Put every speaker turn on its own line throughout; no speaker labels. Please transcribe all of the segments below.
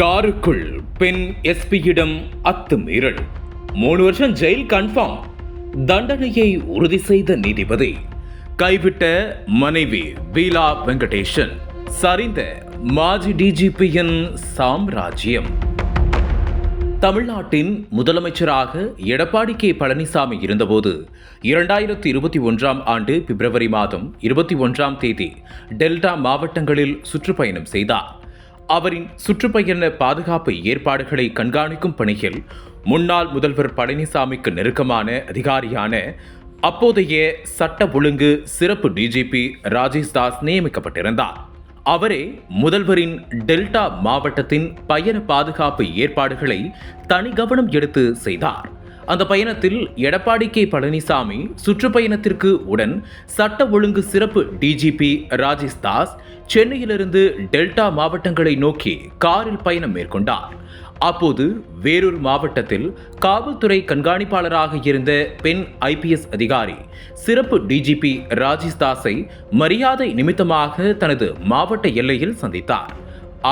காருக்குள் பெண் எஸ்பியிடம் அத்துமீறல். மூணு வருஷம் ஜெயில் கன்ஃபார்ம் தண்டனையை உறுதி செய்த நீதிபதி. கைவிட்ட மனைவி பீலா வெங்கடேஷன். சரிந்த மாஜி டிஜிபியின் சாம்ராஜ்யம். தமிழ்நாட்டின் முதலமைச்சராக எடப்பாடி கே பழனிசாமி இருந்தபோது இரண்டாயிரத்தி இருபத்தி ஒன்றாம் ஆண்டு பிப்ரவரி மாதம் இருபத்தி ஒன்றாம் தேதி டெல்டா மாவட்டங்களில் சுற்றுப்பயணம் செய்தார். அவரின் சுற்றுப்பயண பாதுகாப்பு ஏற்பாடுகளை கண்காணிக்கும் பணியில் முன்னாள் முதல்வர் பழனிசாமிக்கு நெருக்கமான அதிகாரியான அப்போதைய சட்ட ஒழுங்கு சிறப்பு டிஜிபி ராஜேஷ் தாஸ் நியமிக்கப்பட்டிருந்தார். அவரே முதல்வரின் டெல்டா மாவட்டத்தின் பயண பாதுகாப்பு ஏற்பாடுகளை தனி கவனம் எடுத்து செய்தார். அந்த பயணத்தில் எடப்பாடி கே பழனிசாமி சுற்றுப்பயணத்திற்கு உடன் சட்ட ஒழுங்கு சிறப்பு டிஜிபி ராஜேஷ் தாஸ் சென்னையிலிருந்து டெல்டா மாவட்டங்களை நோக்கி காரில் பயணம் மேற்கொண்டார். அப்போது வேறொரு மாவட்டத்தில் காவல்துறை கண்காணிப்பாளராக இருந்த பெண் ஐபிஎஸ் அதிகாரி சிறப்பு டிஜிபி ராஜேஷ் தாஸை மரியாதை நிமித்தமாக தனது மாவட்ட எல்லையில் சந்தித்தார்.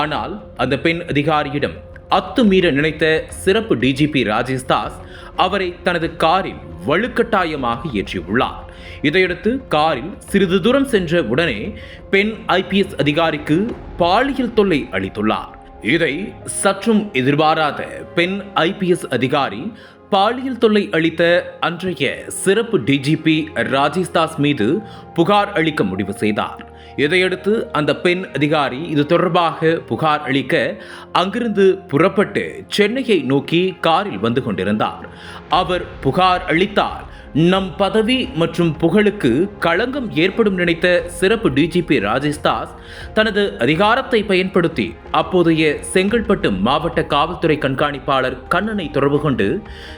ஆனால் அந்த பெண் அதிகாரியிடம் அத்துமீற நினைத்த சிறப்பு டிஜிபி ராஜேஷ் தாஸ் அவரை தனது காரில் வலுக்கட்டாயமாக ஏற்றியுள்ளார். இதையடுத்து காரில் சிறிது தூரம் சென்ற உடனே பெண் ஐபிஎஸ் அதிகாரிக்கு பாலியல் தொல்லை அளித்துள்ளார். இதை சற்றும் எதிர்பாராத பெண் ஐபிஎஸ் அதிகாரி பாலியல் தொல்லை அளித்த அன்றைய சிறப்பு டிஜிபி ராஜேஷ் தாஸ் மீது புகார் அளிக்க முடிவு செய்தார். இதையடுத்து அந்த பெண் அதிகாரி இது தொடர்பாக புகார் அளிக்க அங்கிருந்து புறப்பட்டு சென்னையை நோக்கி காரில் வந்து கொண்டிருந்தார். அவர் புகார் அளித்தார். நம் பதவி மற்றும் புகழுக்கு களங்கம் ஏற்படும் நினைத்த சிறப்பு டிஜிபி ராஜேஷ் தாஸ் தனது அதிகாரத்தை பயன்படுத்தி அப்போதைய செங்கல்பட்டு மாவட்ட காவல்துறை கண்காணிப்பாளர் கண்ணனை தொடர்பு கொண்டு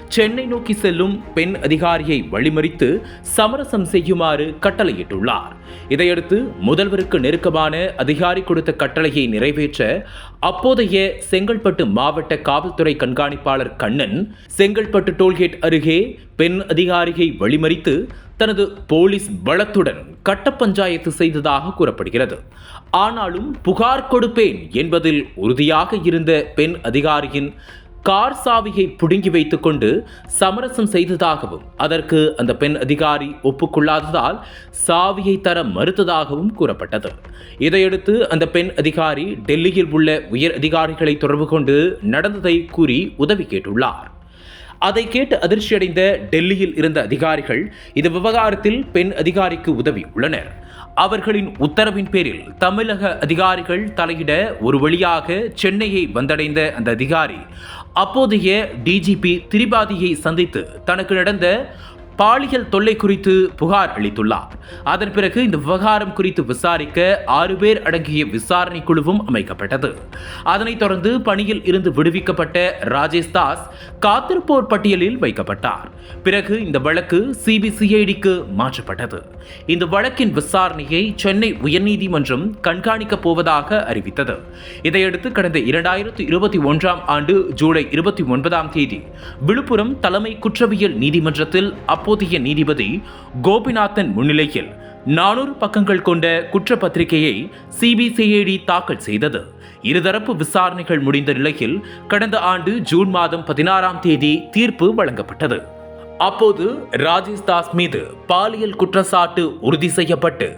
சென்னை நோக்கி செல்லும் பெண் அதிகாரியை வழிமறித்து சமரசம் செய்யுமாறு கட்டளையிட்டுள்ளார். இதையடுத்து முதல்வருக்கு நெருக்கமான அதிகாரி கொடுத்த கட்டளையை நிறைவேற்ற அப்போதைய செங்கல்பட்டு மாவட்ட காவல்துறை கண்காணிப்பாளர் கண்ணன் செங்கல்பட்டு டோல்கேட் அருகே பெண் அதிகாரியை வழிமறித்து தனது போலீஸ் பலத்துடன் கட்ட பஞ்சாயத்து செய்ததாக கூறப்படுகிறது. ஆனாலும் புகார் கொடுப்பேன் என்பதில் உறுதியாக இருந்த பெண் அதிகாரியின் கார் சாவியை புடுங்கி வைத்துக்கொண்டு சமரசம் செய்ததாகவும் அதற்கு அந்த பெண் அதிகாரி ஒப்புக்கொள்ளாததால் சாவியை தர மறுத்ததாகவும் கூறப்பட்டது. இதையடுத்து அந்த பெண் அதிகாரி டெல்லியில் உள்ள உயர் அதிகாரிகளை தொடர்பு கொண்டு நடந்ததை கூறி உதவி கேட்டுள்ளார். அதை கேட்டு அதிர்ச்சியடைந்த டெல்லியில் இருந்த அதிகாரிகள் இந்த விவகாரத்தில் பெண் அதிகாரிக்கு உதவி உள்ளனர். அவர்களின் உத்தரவின் பேரில் தமிழக அதிகாரிகள் தலையிட ஒரு வழியாக சென்னையை வந்தடைந்த அந்த அதிகாரி அப்போதைய டிஜிபி திரிபாதியை சந்தித்து தனக்கு நடந்த பாலியல் தொல்லை குறித்து புகார் அளித்துள்ளார். அதன் பிறகு இந்த விவகாரம் குறித்து விசாரிக்க ஆறு பேர் அடங்கிய விசாரணை குழுவும் அமைக்கப்பட்டது. அதனைத் தொடர்ந்து பணியில் இருந்து விடுவிக்கப்பட்ட ராஜேஷ் தாஸ் காத்திருப்போர் பட்டியலில் வைக்கப்பட்டார். பிறகு இந்த வழக்கு சிபிசிஐடிக்கு மாற்றப்பட்டது. இந்த வழக்கின் விசாரணையை சென்னை உயர்நீதிமன்றம் கண்காணிக்கப் போவதாக அறிவித்தது. இதையடுத்து கடந்த இரண்டாயிரத்து இருபத்தி ஒன்றாம் ஆண்டு ஜூலை இருபத்தி ஒன்பதாம் தேதி விழுப்புரம் தலைமை குற்றவியல் நீதிமன்றத்தில் அப்போதைய நீதிபதி கோபிநாதன் முன்னிலையில் நானூறு பக்கங்கள் கொண்ட குற்றப்பத்திரிகையை சிபிசிஐடி தாக்கல் செய்தது. இருதரப்பு விசாரணைகள் முடிந்த நிலையில் கடந்த ஆண்டு ஜூன் மாதம் பதினாறாம் தேதி தீர்ப்பு வழங்கப்பட்டது. அப்போது ராஜேஷ் தாஸ் மீது பாலியல் குற்றச்சாட்டு உறுதி செய்யப்பட்டு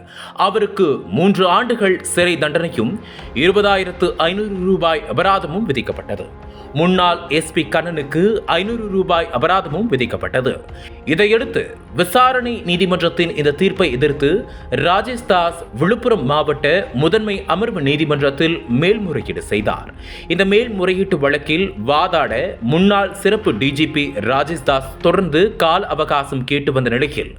அவருக்கு மூன்று ஆண்டுகள் சிறை தண்டனையும் இருபதாயிரத்து ஐநூறு ரூபாய் அபராதமும் விதிக்கப்பட்டது. முன்னாள் எஸ்பி கண்ணனுக்கு ஐநூறு ரூபாய் அபராதமும் விதிக்கப்பட்டது. இதையடுத்து விசாரணை நீதிமன்றத்தின் இந்த தீர்ப்பை எதிர்த்து ராஜேஷ் தாஸ் விழுப்புரம் மாவட்ட முதன்மை அமர்வு நீதிமன்றத்தில் மேல்முறையீடு செய்தார். இந்த மேல்முறையீட்டு வழக்கில் வாதாட முன்னாள் சிறப்பு டிஜிபி ராஜேஷ் தாஸ் தொடர்ந்து கால அவகாசம் கேட்டு வந்த நிலையில்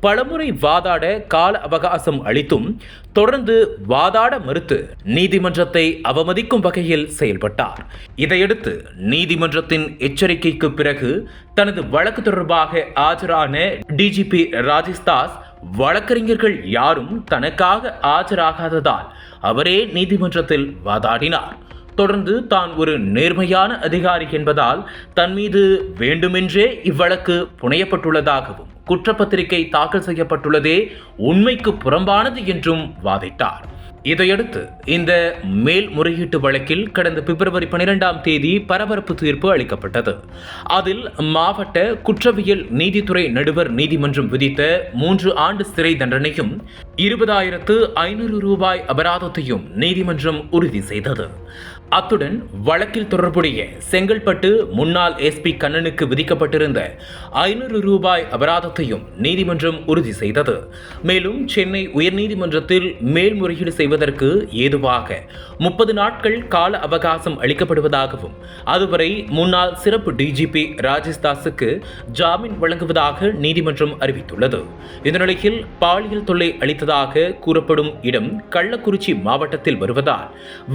பலமுறை வாதாட கால அவகாசம் அளித்தும் தொடர்ந்து வாதாட மறுத்து நீதிமன்றத்தை அவமதிக்கும் வகையில் செயல்பட்டார். இதையடுத்து நீதிமன்றத்தின் எச்சரிக்கைக்கு பிறகு தனது வழக்கு தொடர்பாக ஆஜரான டிஜிபி ராஜேஷ்தாஸ் வழக்கறிஞர்கள் யாரும் தனக்காக ஆஜராகாததால் அவரே நீதிமன்றத்தில் வாதாடினார். தொடர்ந்து தான் ஒரு நேர்மையான அதிகாரி என்பதால் தன் மீது வேண்டுமென்றே இவ்வழக்கு புனையப்பட்டுள்ளதாகவும் குற்றப்பத்திரிகை தாக்கல் செய்யப்பட்டுள்ளதே உண்மைக்கு புறம்பானது என்றும் வாதிட்டார். இதையடுத்து இந்த மேல்முறையீட்டு வழக்கில் கடந்த பிப்ரவரி பனிரெண்டாம் தேதி பரபரப்பு தீர்ப்பு அளிக்கப்பட்டது. அதில் மாவட்ட குற்றவியல் நீதித்துறை நடுவர் நீதிமன்றம் விதித்த மூன்று ஆண்டு சிறை தண்டனையும் இருபதாயிரத்து ஐநூறு ரூபாய் அபராதத்தையும் நீதிமன்றம் உறுதி செய்தது. அத்துடன் வழக்கில் தொடர்புடைய செங்கல்பட்டு முன்னாள் எஸ்பி கண்ணனுக்கு விதிக்கப்பட்டிருந்த ஐநூறு ரூபாய் அபராதத்தையும் நீதிமன்றம் உறுதி செய்தது. மேலும் சென்னை உயர்நீதிமன்றத்தில் மேல்முறையீடு செய்வதற்கு ஏதுவாக முப்பது நாட்கள் கால அவகாசம் அளிக்கப்படுவதாகவும் அதுவரை முன்னாள் சிறப்பு டிஜிபி ராஜேஷ் தாஸுக்கு ஜாமீன் வழங்குவதாக நீதிமன்றம் அறிவித்துள்ளது. இந்த நிலையில் பாலியல் தொல்லை அளித்ததாக கூறப்படும் இடம் கள்ளக்குறிச்சி மாவட்டத்தில் வருவதால்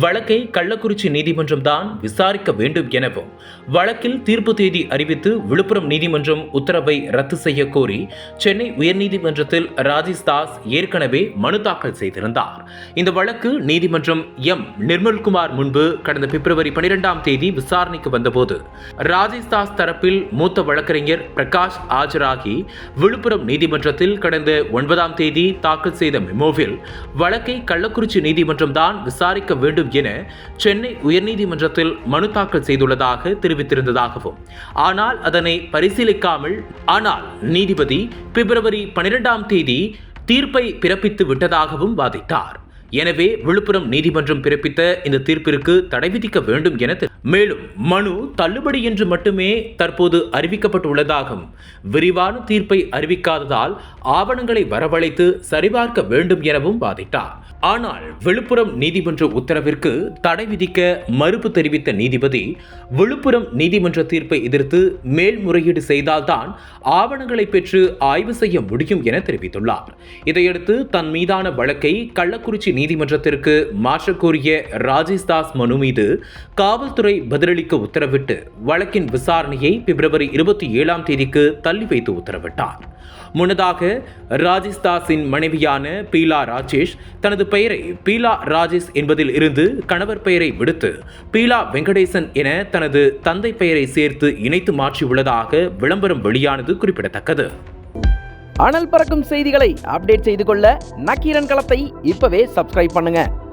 வழக்கை கள்ளக்குறிச்சி நீதிமன்றம் தான் விசாரிக்க வேண்டும் எனவும் வழக்கில் தீர்ப்பு தேதி அறிவித்து விழுப்புரம் நீதிமன்றம் உத்தரவை ரத்து செய்ய கோரி சென்னை உயர்நீதிமன்றத்தில் ராஜேஷ் தாஸ் ஏற்கனவே மனு தாக்கல் செய்திருந்தார். இந்த வழக்கு நீதிமன்றம் எம். நிர்மல்குமார் முன்பு கடந்த பிப்ரவரி பனிரெண்டாம் தேதி விசாரணைக்கு வந்தபோது ராஜேஷ் தாஸ் தரப்பில் மூத்த வழக்கறிஞர் பிரகாஷ் ஆஜராகி விழுப்புரம் நீதிமன்றத்தில் கடந்த ஒன்பதாம் தேதி தாக்கல் செய்த மெமோவில் வழக்கை கள்ளக்குறிச்சி நீதிமன்றம் தான் விசாரிக்க வேண்டும் என சென்னை சென்னை உயர்நீதிமன்றத்தில் மனு தாக்கல் செய்துள்ளதாக தெரிவித்திருந்ததாகவும் ஆனால் அதனை பரிசீலிக்காமல் ஆனால் நீதிபதி பிப்ரவரி பனிரெண்டாம் தேதி தீர்ப்பை பிறப்பித்து விட்டதாகவும் வாதிட்டார். எனவே விழுப்புரம் நீதிமன்றம் பிறப்பித்த இந்த தீர்ப்பிற்கு தடை விதிக்க வேண்டும் என மேலும் மனு தள்ளுபடி என்று மட்டுமே தற்போது அறிவிக்கப்பட்டுள்ளதாகவும் விரிவான தீர்ப்பை அறிவிக்காததால் ஆவணங்களை வரவழைத்து சரிபார்க்க வேண்டும் எனவும் வாதிட்டார். ஆனால் விழுப்புரம் நீதிமன்ற உத்தரவிற்கு தடை விதிக்க மறுப்பு தெரிவித்த நீதிபதி விழுப்புரம் நீதிமன்ற தீர்ப்பை எதிர்த்து மேல்முறையீடு செய்தால்தான் ஆவணங்களை பெற்று ஆய்வு செய்ய முடியும் என தெரிவித்துள்ளார். இதையடுத்து தன் மீதான வழக்கை கள்ளக்குறிச்சி நீதிமன்றத்திற்கு மாற்றக்கோரிய ராஜேஷ் தாஸ் மனு மீது காவல்துறை பதிலளிக்க உத்தரவிட்டு வழக்கின் விசாரணையை பிப்ரவரி இருபத்தி ஏழாம் தேதிக்கு தள்ளி வைத்து உத்தரவிட்டார். முன்னதாக ராஜேஷ் தாஸின் மனைவியான பீலா ராஜேஷ் தனது பெயரை பீலா ராஜேஷ் என்பதில் இருந்து கணவர் பெயரை விடுத்து பீலா வெங்கடேசன் என தனது தந்தை பெயரை சேர்த்து இணைத்து மாற்றியுள்ளதாக விளம்பரம் வெளியானது குறிப்பிடத்தக்கது.
அனல் பறக்கும் செய்திகளை அப்டேட் செய்து கொள்ள நக்கீரன் களத்தை இப்பவே சப்ஸ்கிரைப் பண்ணுங்க.